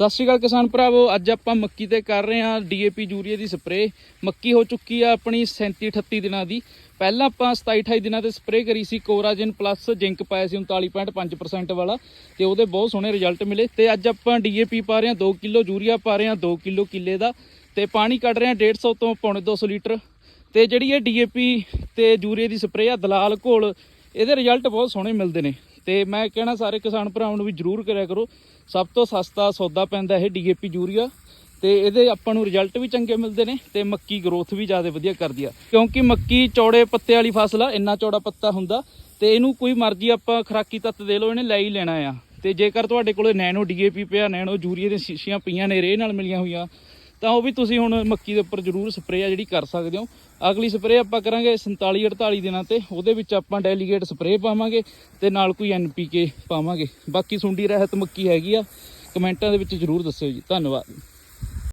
ਸਤਿ ਸ਼੍ਰੀ ਅਕਾਲ ਕਿਸਾਨ ਭਰਾਵੋ, ਅੱਜ ਆਪਾਂ ਮੱਕੀ ਤੇ ਕਰ ਰਹੇ ਹਾਂ ਡੀਏਪੀ ਯੂਰੀਆ ਦੀ ਸਪਰੇਅ। ਮੱਕੀ ਹੋ ਚੁੱਕੀ ਆ ਆਪਣੀ 37 38 ਦਿਨਾਂ ਦੀ। ਪਹਿਲਾਂ ਆਪਾਂ 27 28 ਦਿਨਾਂ ਤੇ ਸਪਰੇਅ ਕਰੀ ਸੀ, ਕੋਰਾਜਨ ਪਲੱਸ ਜਿੰਕ ਪਾਇਆ ਸੀ 39.5% ਵਾਲਾ, ਤੇ ਉਹਦੇ ਬਹੁਤ ਸੋਹਣੇ ਰਿਜ਼ਲਟ ਮਿਲੇ। ਤੇ ਅੱਜ ਆਪਾਂ ਡੀਏਪੀ ਪਾ ਰਹੇ ਹਾਂ 2 ਕਿਲੋ, ਯੂਰੀਆ ਪਾ ਰਹੇ ਹਾਂ 2 ਕਿਲੋ ਕਿੱਲੇ ਦਾ। ਤੇ ਪਾਣੀ ਕੱਢ ਰਹੇ ਹਾਂ 150 ਤੋਂ ਪੌਣੇ 200 ਲੀਟਰ। ਤੇ ਜਿਹੜੀ ਇਹ ਡੀਏਪੀ ਤੇ ਯੂਰੀਆ ਦੀ ਸਪਰੇਅ ਆ, ਦਲਾਲ ਘੋਲ, ਇਹਦੇ ਰਿਜ਼ਲਟ ਬਹੁਤ ਸੋਹਣੇ ਮਿਲਦੇ ਨੇ। ਤੇ ਮੈਂ ਕਹਿਣਾ ਸਾਰੇ ਕਿਸਾਨ ਭਰਾਵਾਂ ਨੂੰ ਵੀ ਜਰੂਰ ਕਰਿਆ ਕਰੋ। ਸਭ ਤੋਂ ਸਸਤਾ ਸੌਦਾ ਪੈਂਦਾ ਇਹ ਡੀਏਪੀ ਯੂਰੀਆ। ਤੇ ਇਹਦੇ ਆਪਾਂ ਨੂੰ ਰਿਜ਼ਲਟ ਵੀ ਚੰਗੇ ਮਿਲਦੇ ਨੇ ਤੇ ਮੱਕੀ ਗਰੋਥ ਵੀ ਜ਼ਿਆਦਾ ਵਧੀਆ ਕਰਦੀ ਆ। ਕਿਉਂਕਿ ਮੱਕੀ ਚੌੜੇ ਪੱਤੇ ਵਾਲੀ ਫਸਲ ਆ, ਇੰਨਾ ਚੌੜਾ ਪੱਤਾ ਹੁੰਦਾ ਤੇ ਇਹਨੂੰ ਕੋਈ ਮਰਜ਼ੀ ਆਪਾਂ ਖਰਾਕੀ ਤੱਤ ਦੇ ਲਓ, ਇਹਨੇ ਲੈ ਹੀ ਲੈਣਾ ਆ। ਤੇ ਜੇਕਰ ਤੁਹਾਡੇ ਕੋਲੇ ਨੈਨੋ ਡੀਏਪੀ ਪਿਆ ਨੈਨੋ ਯੂਰੀਆ ਦੀਆਂ ਸ਼ੀਸ਼ੀਆਂ ਪਈਆਂ ਨੇ ਰੇਹ ਨਾਲ ਮਿਲੀਆਂ ਹੋਈਆਂ ਤਾਂ ਉਹ ਵੀ ਤੁਸੀਂ ਹੁਣ ਮੱਕੀ ਦੇ ਉੱਪਰ ਜ਼ਰੂਰ ਸਪਰੇਅ ਆ ਜਿਹੜੀ ਕਰ ਸਕਦੇ ਹੋ। ਅਗਲੀ ਸਪਰੇਅ ਆਪਾਂ ਕਰਾਂਗੇ 47 48 ਦਿਨਾਂ ਤੇ। ਉਹਦੇ ਵਿੱਚ ਆਪਾਂ ਡੈਲੀਗੇਟ ਸਪਰੇਅ ਪਾਵਾਂਗੇ ਤੇ ਨਾਲ ਕੋਈ ਐਨਪੀਕੇ ਪਾਵਾਂਗੇ। ਬਾਕੀ ਸੁੰਡੀ ਰਹਿਤ ਮੱਕੀ ਹੈਗੀ ਆ। ਕਮੈਂਟਾਂ ਦੇ ਵਿੱਚ ਜ਼ਰੂਰ ਦੱਸਿਓ ਜੀ। ਧੰਨਵਾਦ।